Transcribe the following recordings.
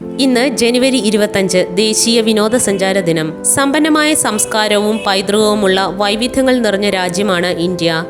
ഇന്ന് ജനുവരി ഇരുപത്തഞ്ച് ദേശീയ വിനോദസഞ്ചാര ദിനം. സമ്പന്നമായ സംസ്കാരവും പൈതൃകവുമുള്ള വൈവിധ്യങ്ങൾ നിറഞ്ഞ രാജ്യമാണ് ഇന്ത്യ.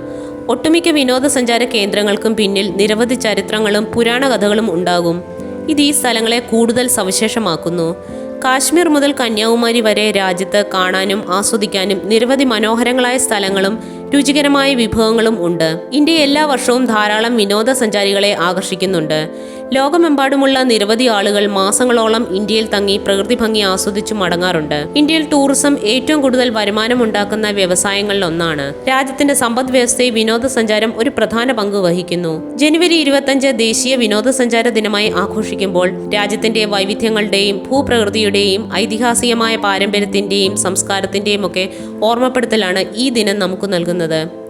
ഒട്ടുമിക്ക വിനോദസഞ്ചാര കേന്ദ്രങ്ങൾക്കും പിന്നിൽ നിരവധി ചരിത്രങ്ങളും പുരാണ കഥകളും ഉണ്ടാകും. ഇത് ഈ സ്ഥലങ്ങളെ കൂടുതൽ സവിശേഷമാക്കുന്നു. കാശ്മീർ മുതൽ കന്യാകുമാരി വരെ രാജ്യത്ത് കാണാനും ആസ്വദിക്കാനും നിരവധി മനോഹരങ്ങളായ സ്ഥലങ്ങളും രുചികരമായ വിഭവങ്ങളും ഉണ്ട്. ഇന്ത്യ എല്ലാ വർഷവും ധാരാളം വിനോദസഞ്ചാരികളെ ആകർഷിക്കുന്നുണ്ട്. ലോകമെമ്പാടുമുള്ള നിരവധി ആളുകൾ മാസങ്ങളോളം ഇന്ത്യയിൽ തങ്ങി പ്രകൃതി ഭംഗി ആസ്വദിച്ചു മടങ്ങാറുണ്ട്. ഇന്ത്യയിൽ ടൂറിസം ഏറ്റവും കൂടുതൽ വരുമാനമുണ്ടാക്കുന്ന വ്യവസായങ്ങളിൽ ഒന്നാണ്. രാജ്യത്തിന്റെ സമ്പദ് വ്യവസ്ഥയിൽ വിനോദസഞ്ചാരം ഒരു പ്രധാന പങ്ക് വഹിക്കുന്നു. ജനുവരി ഇരുപത്തഞ്ച് ദേശീയ വിനോദസഞ്ചാര ദിനമായി ആഘോഷിക്കുമ്പോൾ രാജ്യത്തിന്റെ വൈവിധ്യങ്ങളുടെയും ഭൂപ്രകൃതിയുടെയും ഐതിഹാസികമായ പാരമ്പര്യത്തിന്റെയും സംസ്കാരത്തിന്റെയും ഒക്കെ ഓർമ്മപ്പെടുത്തലാണ് ഈ ദിനം നമുക്ക് നൽകുന്നത്.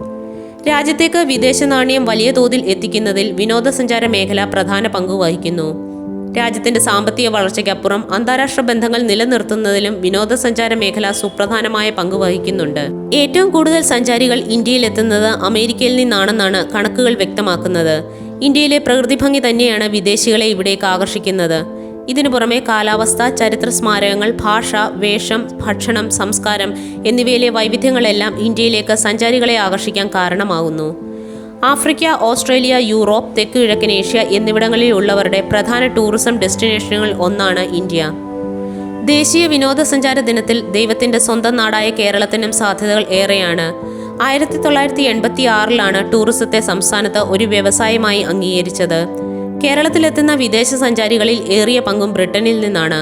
രാജ്യത്തേക്ക് വിദേശ നാണയം വലിയ തോതിൽ എത്തിക്കുന്നതിൽ വിനോദസഞ്ചാര മേഖല പ്രധാന പങ്ക് വഹിക്കുന്നു. രാജ്യത്തിന്റെ സാമ്പത്തിക വളർച്ചയ്ക്കപ്പുറം അന്താരാഷ്ട്ര ബന്ധങ്ങൾ നിലനിർത്തുന്നതിലും വിനോദസഞ്ചാര മേഖല സുപ്രധാനമായ പങ്ക് വഹിക്കുന്നുണ്ട്. ഏറ്റവും കൂടുതൽ സഞ്ചാരികൾ ഇന്ത്യയിൽ എത്തുന്നത് അമേരിക്കയിൽ നിന്നാണെന്നാണ് കണക്കുകൾ വ്യക്തമാക്കുന്നത്. ഇന്ത്യയിലെ പ്രകൃതി ഭംഗി തന്നെയാണ് വിദേശികളെ ഇവിടേക്ക് ആകർഷിക്കുന്നത്. ഇതിനു പുറമെ കാലാവസ്ഥ ചരിത്ര സ്മാരകങ്ങൾ ഭാഷ വേഷം ഭക്ഷണം സംസ്കാരം എന്നിവയിലെ വൈവിധ്യങ്ങളെല്ലാം ഇന്ത്യയിലേക്ക് സഞ്ചാരികളെ ആകർഷിക്കാൻ കാരണമാകുന്നു. ആഫ്രിക്ക ഓസ്ട്രേലിയ യൂറോപ്പ് തെക്ക് കിഴക്കൻ ഏഷ്യ എന്നിവിടങ്ങളിലുള്ളവരുടെ പ്രധാന ടൂറിസം ഡെസ്റ്റിനേഷനുകൾ ഒന്നാണ് ഇന്ത്യ. ദേശീയ വിനോദസഞ്ചാര ദിനത്തിൽ ദൈവത്തിന്റെ സ്വന്തം നാടായ കേരളത്തിനും സാധ്യതകൾ ഏറെയാണ്. ആയിരത്തി തൊള്ളായിരത്തി എൺപത്തി ആറിലാണ് ടൂറിസത്തെ സംസ്ഥാനത്ത് ഒരു വ്യവസായമായി അംഗീകരിച്ചത്. കേരളത്തിലെത്തുന്ന വിദേശ സഞ്ചാരികളിൽ ഏറിയ പങ്കും ബ്രിട്ടനിൽ നിന്നാണ്.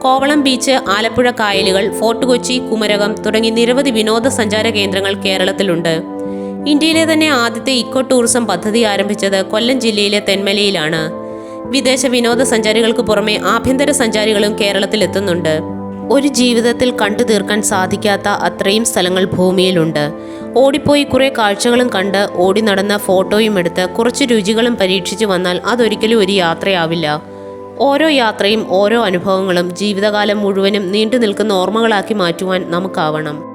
കോവളം ബീച്ച് ആലപ്പുഴ കായലുകൾ ഫോർട്ട് കൊച്ചി കുമരകം തുടങ്ങി നിരവധി വിനോദസഞ്ചാര കേന്ദ്രങ്ങൾ കേരളത്തിലുണ്ട്. ഇന്ത്യയിലെ തന്നെ ആദ്യത്തെ ഇക്കോ ടൂറിസം പദ്ധതി ആരംഭിച്ചത് കൊല്ലം ജില്ലയിലെ തെന്മലയിലാണ്. വിദേശ വിനോദസഞ്ചാരികൾക്ക് പുറമെ ആഭ്യന്തര സഞ്ചാരികളും കേരളത്തിൽ എത്തുന്നുണ്ട് ഒരു ജീവിതത്തിൽ കണ്ടു തീർക്കാൻ സാധിക്കാത്ത അത്രയും സ്ഥലങ്ങൾ ഭൂമിയിലുണ്ട്. ഓടിപ്പോയി കുറേ കാഴ്ചകളും കണ്ട് ഓടി നടന്ന ഫോട്ടോയും എടുത്ത് കുറച്ച് രുചികളും പരീക്ഷിച്ചു വന്നാൽ അതൊരിക്കലും ഒരു യാത്രയാവില്ല. ഓരോ യാത്രയും ഓരോ അനുഭവങ്ങളും ജീവിതകാലം മുഴുവനും നീണ്ടു നിൽക്കുന്ന ഓർമ്മകളാക്കി മാറ്റുവാൻ നമുക്കാവണം.